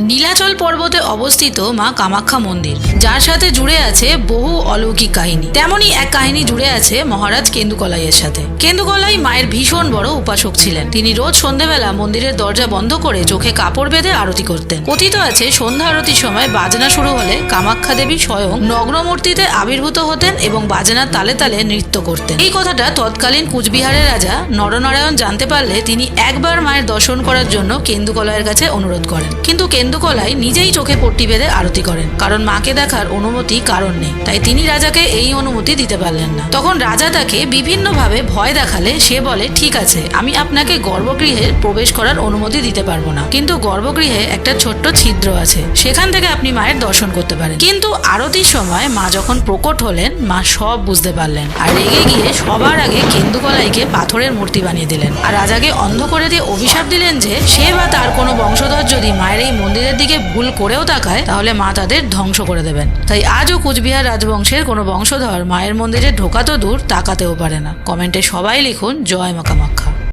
নীলাচল পর্বতে অবস্থিত মা কামাখ্যা মন্দির, যার সাথে জুড়ে আছে বহু অলৌকিক কাহিনী। তেমনই এক কাহিনী জুড়ে আছে মহারাজ কেন্দুকলাইয়ের সাথে। কেন্দুকলাই মায়ের ভীষণ বড় উপাসক ছিলেন। তিনি রোজ সন্ধেবেলা মন্দিরের দরজা বন্ধ করে চোখে কাপড় বেঁধে আরতি করতেন। কথিত আছে, সন্ধ্যা আরতির সময় বাজনা শুরু হলে কামাখ্যা দেবী স্বয়ং নগ্নমূর্তিতে আবির্ভূত হতেন এবং বাজনার তালে তালে নৃত্য করতেন। এই কথাটা তৎকালীন কুচবিহারের রাজা নরনারায়ণ জানতে পারলে তিনি একবার মায়ের দর্শন করার জন্য কেন্দুকলাইয়ের কাছে অনুরোধ করেন। কিন্তু কেন্দুকলাই নিজেই চোখে পট্টি বেঁধে আরতি করেন, কারণ মাকে দেখার অনুমতি কারণ নেই। তাই তিনি রাজাকে এই অনুমতি দিতে পারলেন না। তখন রাজা তাকে বিভিন্নভাবে ভয় দেখালে, সে বলে, ঠিক আছে, আমি আপনাকে গর্ভগৃহে প্রবেশ করার অনুমতি দিতে পারব না। কিন্তু গর্ভগৃহে একটা ছোট্ট ছিদ্র আছে, সেখান থেকে আপনি মায়ের দর্শন করতে পারেন। কিন্তু আরতির সময় মা যখন প্রকট হলেন, মা সব বুঝতে পারলেন আর রেগে গিয়ে সবার আগে কেন্দুকলাইকে পাথরের মূর্তি বানিয়ে দিলেন। আর রাজাকে অন্ধ করে দিয়ে অভিশাপ দিলেন যে, সে বা তার কোনো বংশধর যদি মায়ের এই মন্দিরের দিকে ভুল করেও তাকায়, তাহলে মা তাদের ধ্বংস করে দেবেন। তাই আজও কুচবিহার রাজবংশের কোনো বংশধর মায়ের মন্দিরে ঢোকা তো দূর, তাকাতেও পারে না। কমেন্টে সবাই লিখুন, জয় মা কামাখ্যা